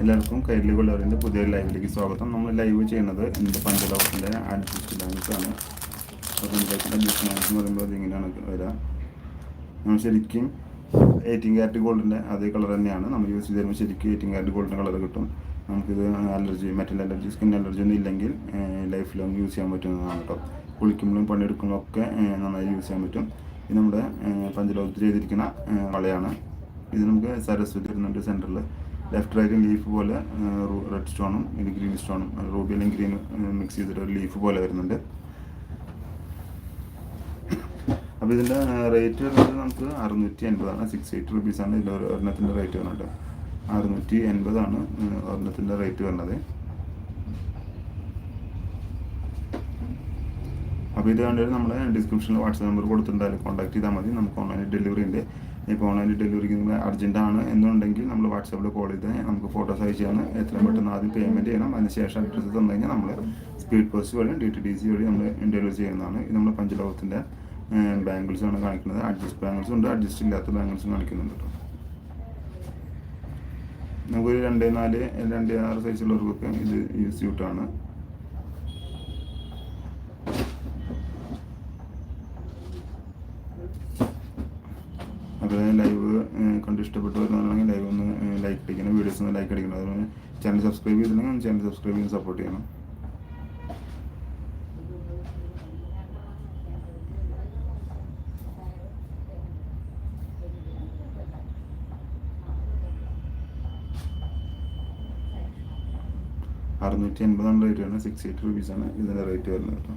എല്ലാവർക്കും കൈരളി കൊള്ളവരിന്റെ പുതിയ ലൈവിലേക്ക് സ്വാഗതം. നമ്മൾ ലൈവ് ചെയ്യുന്നത് എന്റെ പഞ്ചലോകത്തിന്റെ ബാങ്ക്സ് ആണ്. അപ്പോൾ പഞ്ചായത്തിന്റെ ബിസിനസ് എന്ന് പറയുമ്പോൾ അതിങ്ങനെയാണ് വരിക നമ്മൾ ശരിക്കും എയ്റ്റീൻ ക്യാരറ്റ് ഗോൾഡിന്റെ അതേ കളർ തന്നെയാണ്. നമ്മൾ യൂസ് ചെയ്ത് തരുമ്പോൾ ശരിക്കും എയ്റ്റീൻ ക്യാരറ്റ് ഗോൾഡിന്റെ കളർ കിട്ടും. നമുക്കിത് allergy metal allergy skin allergy ഒന്നും ഇല്ലെങ്കിൽ ലൈഫ് ലോങ് യൂസ് ചെയ്യാൻ പറ്റുന്നതാണ് കേട്ടോ കുളിക്കുമ്പോഴും പണിയെടുക്കുമ്പോഴും ഒക്കെ നന്നായി യൂസ് ചെയ്യാൻ പറ്റും. ഇത് നമ്മുടെ പഞ്ചലോകത്തിൽ ചെയ്തിരിക്കുന്ന വളയാണ്. ഇത് നമുക്ക് സരസ്വതി വരുന്നുണ്ട് സെന്ററിൽ ലെഫ്റ്റ് റൈറ്റ് ലീഫ് പോലെ റെഡ് സ്റ്റോണും ഗ്രീൻ സ്റ്റോണും റൂബി അല്ലെങ്കിൽ ഗ്രീൻ മിക്സ് ചെയ്തിട്ട് ഒരു ലീഫ് പോലെ വരുന്നുണ്ട്. അപ്പോൾ ഇതിന്റെ റേറ്റ് വരുന്നത് നമുക്ക് അറുന്നൂറ്റി എൺപതാണ് സിക്സ് എയ്റ്റ് റുപ്പീസാണ് ഇതിൽ ഒരു ഒരെണ്ണത്തിന്റെ റേറ്റ് വരുന്നത് അറുന്നൂറ്റി എൺപതാണ് ഒരെണ്ണത്തിന്റെ റേറ്റ് വരുന്നത്. അപ്പോൾ ഇത് കണ്ടിട്ട് നമ്മുടെ ഡിസ്ക്രിപ്ഷനിൽ വാട്സാപ്പ് നമ്പർ കൊടുത്തിട്ടുണ്ട് അതിൽ കോൺടാക്ട് ചെയ്താൽ മതി. നമുക്ക് ഓൺലൈൻ ഡെലിവറി ഉണ്ട്. ഇപ്പോൾ ഓൺലൈൻ ഡെലിവറിക്ക് നിങ്ങൾ അർജന്റ് ആണ് എന്നുണ്ടെങ്കിൽ നമ്മൾ വാട്സാപ്പിൽ കോൾ ചെയ്ത് നമുക്ക് ഫോട്ടോസ് അയച്ചാണ് എത്രയും പെട്ടെന്ന് ആദ്യം പേയ്മെന്റ് ചെയ്യണം. അതിനുശേഷം അഡ്രസ്സ് തന്നു കഴിഞ്ഞാൽ നമ്മൾ സ്പീഡ് പോസ്റ്റ് വഴി ഡി ടി ഡി സി വഴി നമ്മൾ ഡെലിവറി ചെയ്യുന്നതാണ്. ഇത് നമ്മൾ പഞ്ചലോകത്തിന്റെ ബാംഗിൾസ് ആണ് കാണിക്കുന്നത്. അഡ്ജസ്റ്റ് ബാംഗിൾസും ഉണ്ട്. അഡ്ജസ്റ്റ് ഇല്ലാത്ത ബാംഗിൾസും കാണിക്കുന്നുണ്ട് കേട്ടോ നമുക്കൊരു രണ്ട് നാല് രണ്ട് ആറ് സൈസുള്ളവർക്കൊക്കെ ഇത് യൂസ് സ്യൂട്ടാണ്. അപ്പോൾ ലൈവ് കണ്ട് ഇഷ്ടപ്പെട്ടു വരുന്നവരാണെങ്കിൽ ലൈവ് ഒന്ന് ലൈക്ക് അടിക്കണം. വീഡിയോസ് ഒന്ന് ലൈക്ക് അടിക്കണം. അതുപോലെ ചാനൽ സബ്സ്ക്രൈബ് ചെയ്തിട്ടുണ്ടെങ്കിൽ ചാനൽ സബ്സ്ക്രൈബ് ചെയ്ത് സപ്പോർട്ട് ചെയ്യണം. അറുന്നൂറ്റി എൺപതാണ് റേറ്റ് വരുന്നത് സിക്സ് എയ്റ്റ് റുപ്പീസാണ് ഇതിന്റെ റേറ്റ് വരുന്നത് കേട്ടോ.